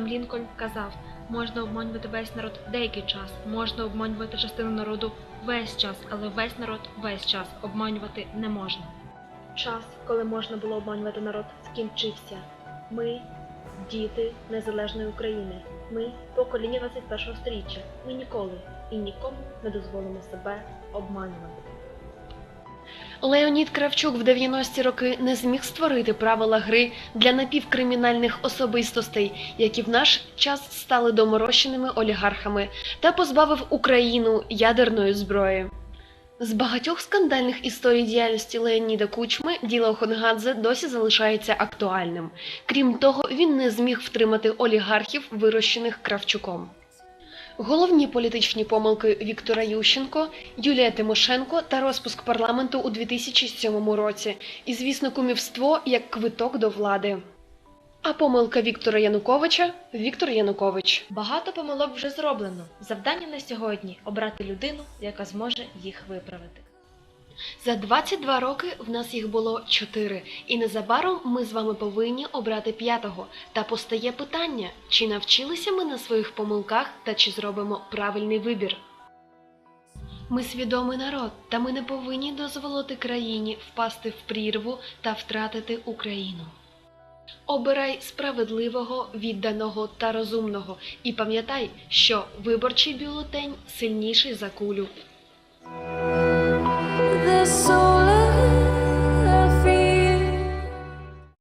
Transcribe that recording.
Лінкольн казав, можна обманювати весь народ деякий час, можна обманювати частину народу весь час, але весь народ весь час обманювати не можна. Час, коли можна було обманювати народ, скінчився. Ми діти незалежної України. Ми покоління 21 століття. Ми ніколи і нікому не дозволимо себе обманювати. Леонід Кравчук в 90-ті роки не зміг створити правила гри для напівкримінальних особистостей, які в наш час стали доморощеними олігархами, та позбавив Україну ядерної зброї. З багатьох скандальних історій діяльності Леоніда Кучми діло Хонгадзе досі залишається актуальним. Крім того, він не зміг втримати олігархів, вирощених Кравчуком. Головні політичні помилки Віктора Ющенко, Юлія Тимошенко та розпуск парламенту у 2007 році, і, звісно, кумівство як квиток до влади. А помилка Віктора Януковича Віктор Янукович. Багато помилок вже зроблено. Завдання на сьогодні обрати людину, яка зможе їх виправити. За 22 роки в нас їх було 4, і незабаром ми з вами повинні обрати п'ятого. Та постає питання, чи навчилися ми на своїх помилках та чи зробимо правильний вибір. Ми свідомий народ, та ми не повинні дозволити країні впасти в прірву та втратити Україну. Обирай справедливого, відданого та розумного, і пам'ятай, що виборчий бюлетень сильніший за кулю. The soul